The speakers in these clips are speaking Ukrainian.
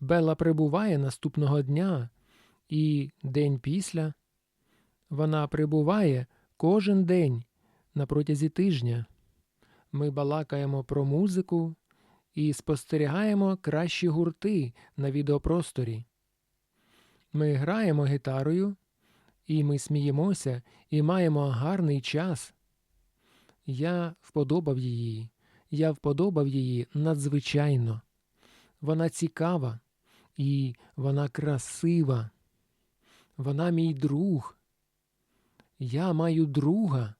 Белла прибуває наступного дня і день після. Вона прибуває кожен день на протязі тижня. Ми балакаємо про музику і спостерігаємо кращі гурти на відеопросторі. Ми граємо гітарою, і ми сміємося і маємо гарний час. Я вподобав її, я вподобав її надзвичайно. Вона цікава і вона красива. Вона мій друг. Я маю друга.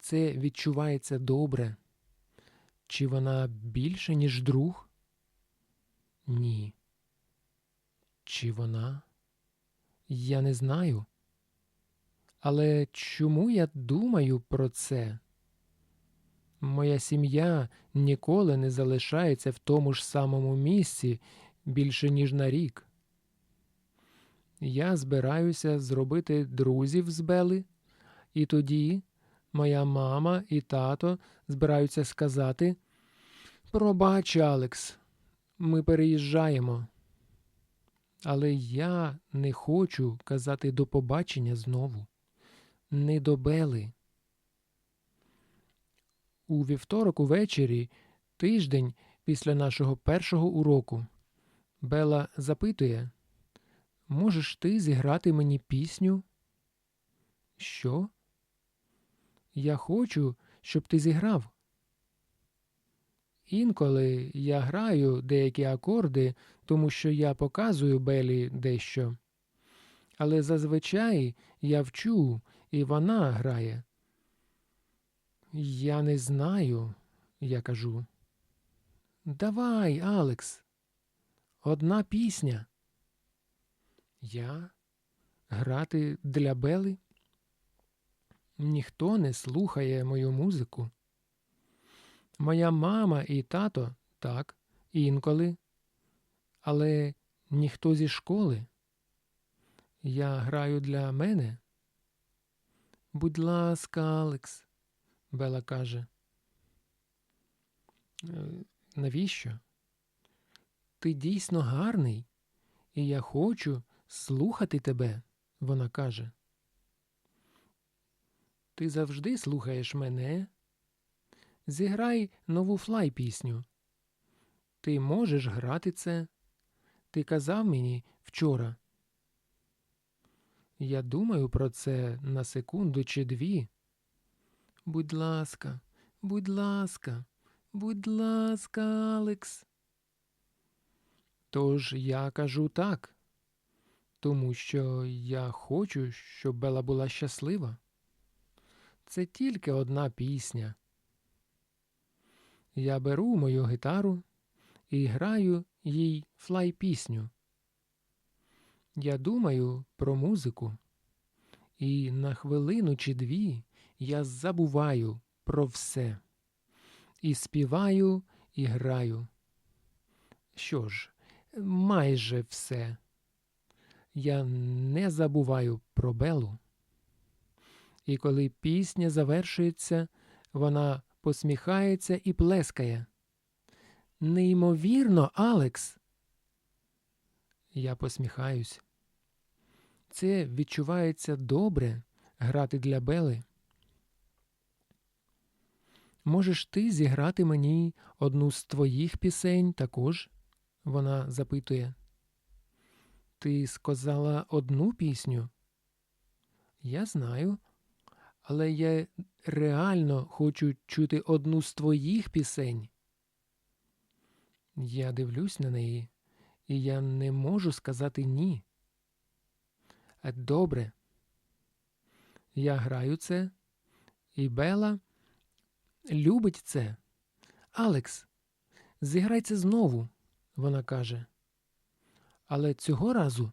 Це відчувається добре. Чи вона більше, ніж друг? Ні. Чи вона? Я не знаю. Але чому я думаю про це? Моя сім'я ніколи не залишається в тому ж самому місці більше, ніж на рік. Я збираюся зробити друзів з Бели, і тоді моя мама і тато збираються сказати Пробач, Алекс, ми переїжджаємо. Але я не хочу казати до побачення знову. Не до Бели. У вівторок увечері, тиждень після нашого першого уроку, Бела запитує Можеш ти зіграти мені пісню? Що? Я хочу, щоб ти зіграв. Інколи я граю деякі акорди, тому що я показую Белі дещо. Але зазвичай я вчу, і вона грає. Я не знаю, я кажу. Давай, Алекс. Одна пісня. Я грати для Бели? Ніхто не слухає мою музику. Моя мама і тато так, інколи, але ніхто зі школи. Я граю для мене. Будь ласка, Алекс, Бела каже. «Е, Навіщо? Ти дійсно гарний, і я хочу слухати тебе, вона каже. Ти завжди слухаєш мене. Зіграй нову флай пісню. Ти можеш грати це. Ти казав мені вчора. Я думаю про це на секунду чи дві. Будь ласка, будь ласка, будь ласка, Алекс. Тож я кажу так, тому що я хочу, щоб Бела була щаслива. Це тільки одна пісня. Я беру мою гітару і граю їй флай пісню. Я думаю про музику, і на хвилину чи дві я забуваю про все. І співаю, і граю. Що ж, майже все. Я не забуваю про Белу. І коли пісня завершується, вона посміхається і плескає. Неймовірно, Алекс. Я посміхаюсь. Це відчувається добре грати для Бели. Можеш ти зіграти мені одну з твоїх пісень також? Вона запитує. Ти сказала одну пісню? Я знаю, але я реально хочу чути одну з твоїх пісень. Я дивлюсь на неї, і я не можу сказати ні. Добре. Я граю це, і Бела любить це. Алекс, зіграй це знову, вона каже. Але цього разу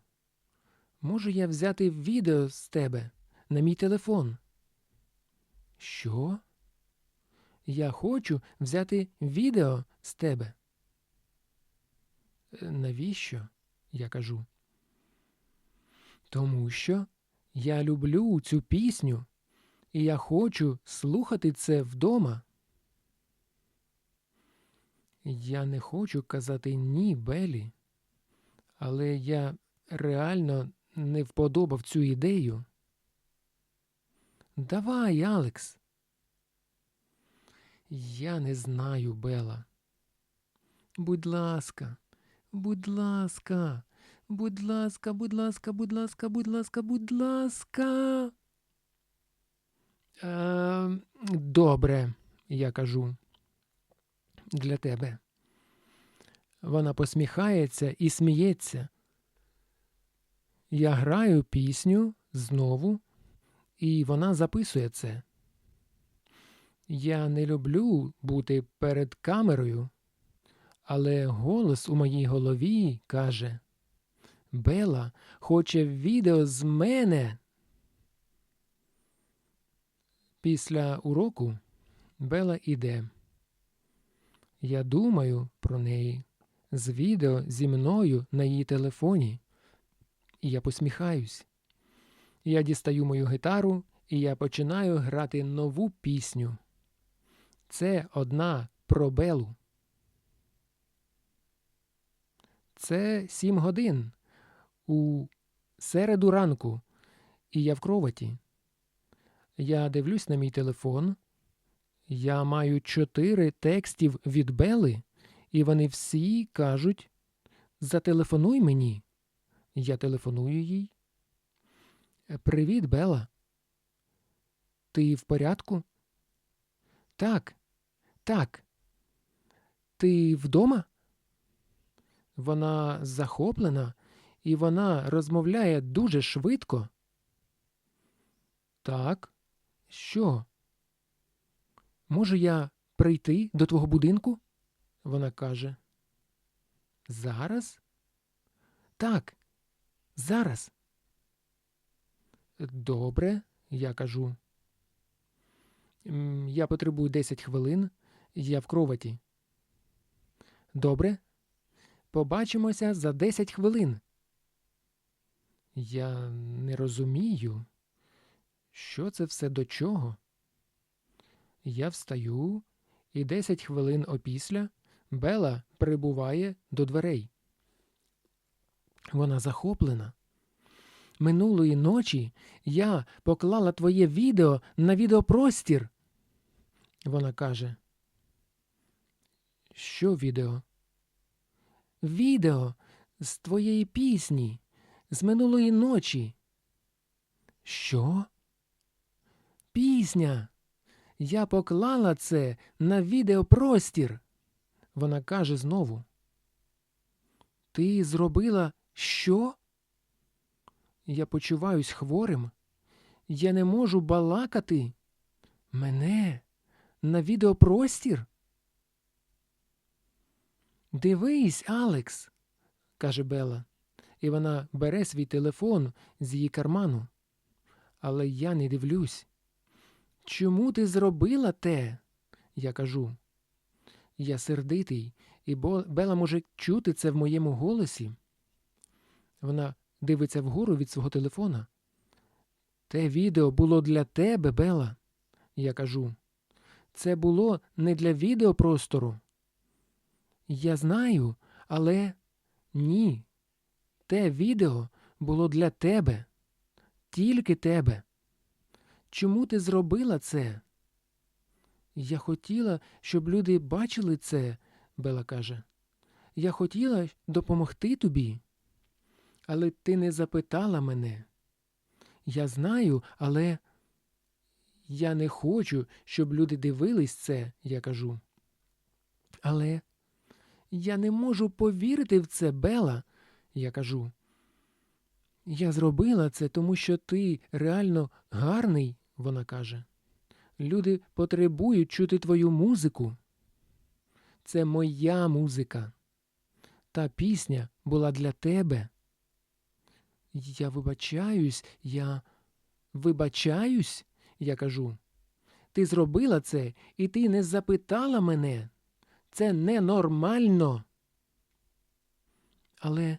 можу я взяти відео з тебе на мій телефон. Що? Я хочу взяти відео з тебе. «Е, Навіщо? я кажу. Тому що я люблю цю пісню, і я хочу слухати це вдома. Я не хочу казати ні, Белі. Але я реально не вподобав цю ідею. Давай, Алекс. Я не знаю, Бела. Будь ласка, будь ласка, будь ласка, будь ласка, будь ласка, будь ласка, будь ласка. Е, добре, я кажу. Для тебе. Вона посміхається і сміється. Я граю пісню знову, і вона записує це. Я не люблю бути перед камерою, але голос у моїй голові каже Бела хоче відео з мене. Після уроку Бела іде. Я думаю про неї з відео зі мною на її телефоні. І я посміхаюсь. Я дістаю мою гітару і я починаю грати нову пісню. Це одна про Белу. Це сім годин у середу ранку, і я в кроваті. Я дивлюсь на мій телефон. Я маю чотири текстів від Бели, і вони всі кажуть Зателефонуй мені. Я телефоную їй. Привіт, Бела. Ти в порядку? Так, так. Ти вдома? Вона захоплена, і вона розмовляє дуже швидко. Так, що? Можу я прийти до твого будинку? Вона каже. Зараз? Так, зараз. Добре, я кажу. Я потребую 10 хвилин. Я в кроваті. Добре. Побачимося за 10 хвилин. Я не розумію, що це все до чого. Я встаю, і 10 хвилин опісля Бела прибуває до дверей. Вона захоплена. Минулої ночі я поклала твоє відео на відеопростір. Вона каже. Що відео? Відео з твоєї пісні, з минулої ночі. Що? Пісня. Я поклала це на відеопростір. Вона каже знову. Ти зробила що? Я почуваюсь хворим. Я не можу балакати. Мене на відеопростір. Дивись, Алекс, каже Бела, і вона бере свій телефон з її карману. Але я не дивлюсь. Чому ти зробила те? Я кажу. Я сердитий, і Бела може чути це в моєму голосі. Вона дивиться вгору від свого телефона. Те відео було для тебе, Бела. Я кажу. Це було не для відеопростору. Я знаю, але ні. Те відео було для тебе, тільки тебе. Чому ти зробила це? Я хотіла, щоб люди бачили це, Бела каже. Я хотіла допомогти тобі. Але ти не запитала мене. Я знаю, але я не хочу, щоб люди дивились це, я кажу. Але я не можу повірити в це, Бела, я кажу. Я зробила це, тому що ти реально гарний, вона каже. Люди потребують чути твою музику. Це моя музика. Та пісня була для тебе. Я вибачаюсь, я вибачаюсь, я кажу. Ти зробила це, і ти не запитала мене. Це ненормально. Але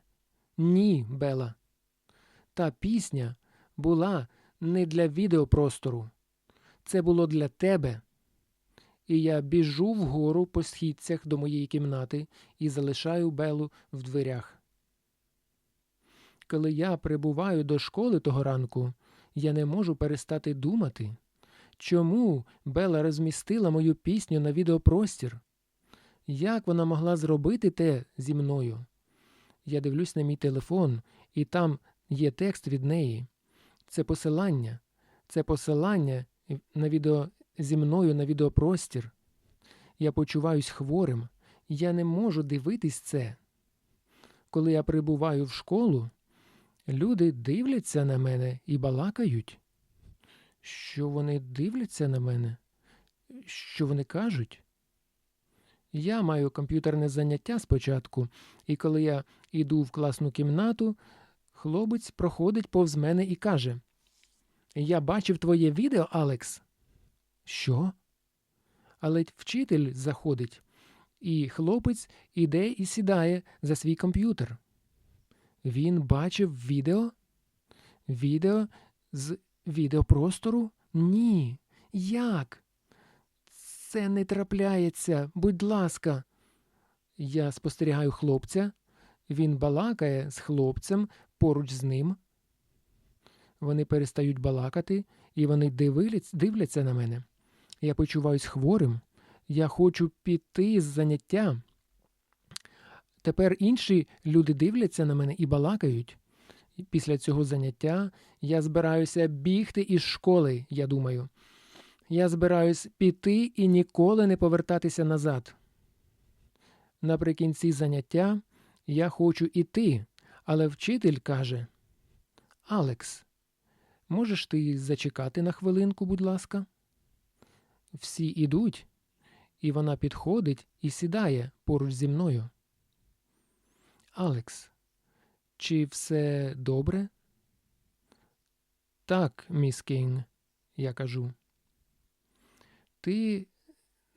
ні, Бела. Та пісня була не для відеопростору. Це було для тебе. І я біжу вгору по східцях до моєї кімнати і залишаю Белу в дверях. Коли я прибуваю до школи того ранку, я не можу перестати думати, чому Бела розмістила мою пісню на відеопростір? Як вона могла зробити те зі мною? Я дивлюсь на мій телефон, і там є текст від неї. Це посилання. Це посилання на відео зі мною на відеопростір. Я почуваюсь хворим. Я не можу дивитись це. Коли я прибуваю в школу, люди дивляться на мене і балакають. Що вони дивляться на мене? Що вони кажуть? Я маю комп'ютерне заняття спочатку, і коли я йду в класну кімнату, хлопець проходить повз мене і каже: Я бачив твоє відео, Алекс. Що? Але вчитель заходить, і хлопець іде і сідає за свій комп'ютер. Він бачив відео? Відео з відеопростору? Ні. Як? Це не трапляється, будь ласка. Я спостерігаю хлопця. Він балакає з хлопцем поруч з ним. Вони перестають балакати, і вони дивляться, на мене. Я почуваюсь хворим. Я хочу піти з заняття. Тепер інші люди дивляться на мене і балакають. Після цього заняття я збираюся бігти із школи, я думаю. Я збираюсь піти і ніколи не повертатися назад. Наприкінці заняття я хочу іти, але вчитель каже: Алекс, можеш ти зачекати на хвилинку, будь ласка? Всі ідуть, і вона підходить і сідає поруч зі мною. Алекс, чи все добре? Так, міс Кейн, я кажу. Ти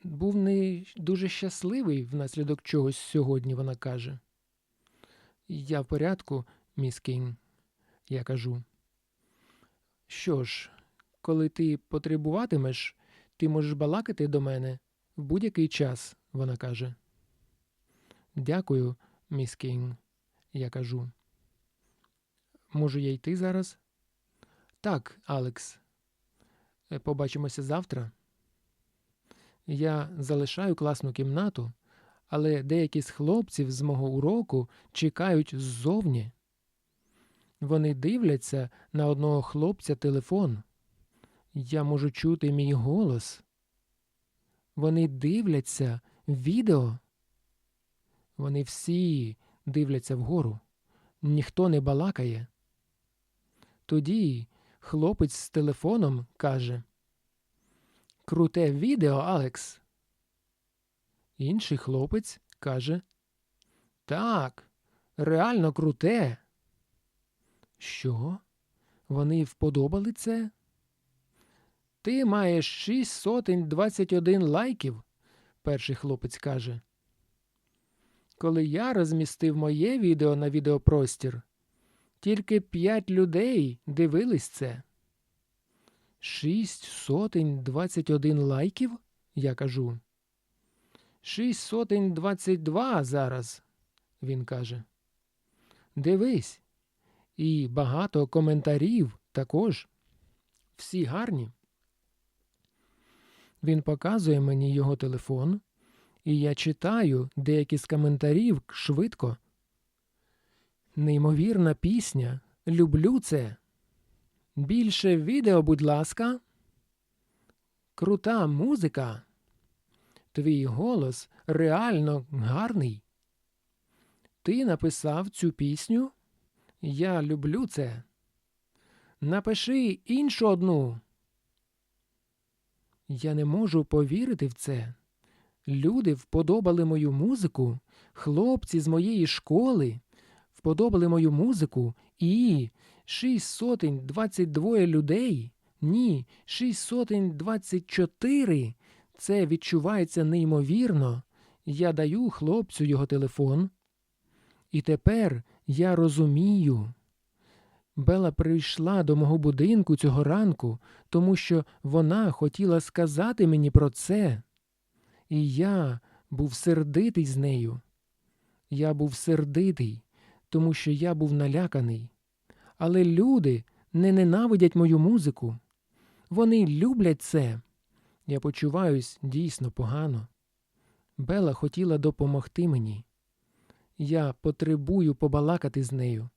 був не дуже щасливий внаслідок чогось сьогодні, вона каже. Я в порядку, міс Кейн, я кажу. Що ж, коли ти потребуватимеш, ти можеш балакати до мене в будь-який час, вона каже. Дякую, міс Кейн, я кажу. Можу я йти зараз? Так, Алекс. Побачимося завтра. Я залишаю класну кімнату, але деякі з хлопців з мого уроку чекають ззовні. Вони дивляться на одного хлопця телефон. Я можу чути мій голос. Вони дивляться відео. Вони всі дивляться вгору. Ніхто не балакає. Тоді хлопець з телефоном каже Круте відео, Алекс. Інший хлопець каже Так, реально круте. Що? Вони вподобали це? Ти маєш шість сотень двадцять один лайків, перший хлопець каже. Коли я розмістив моє відео на відеопростір, тільки п'ять людей дивились це. Шість сотень двадцять один лайків? Я кажу. Шість сотень двадцять два зараз, він каже. Дивись. І багато коментарів також. Всі гарні. Він показує мені його телефон, і я читаю деякі з коментарів швидко. Неймовірна пісня. Люблю це. Більше відео, будь ласка. Крута музика. Твій голос реально гарний. Ти написав цю пісню? Я люблю це. Напиши іншу одну. Я не можу повірити в це. Люди вподобали мою музику, хлопці з моєї школи вподобали мою музику і шість сотень двадцять двоє людей. Ні, шість сотень двадцять чотири. Це відчувається неймовірно. Я даю хлопцю його телефон. І тепер я розумію. Бела прийшла до мого будинку цього ранку, тому що вона хотіла сказати мені про це. І я був сердитий з нею. Я був сердитий, тому що я був наляканий. Але люди не ненавидять мою музику. Вони люблять це. Я почуваюсь дійсно погано. Бела хотіла допомогти мені. Я потребую побалакати з нею.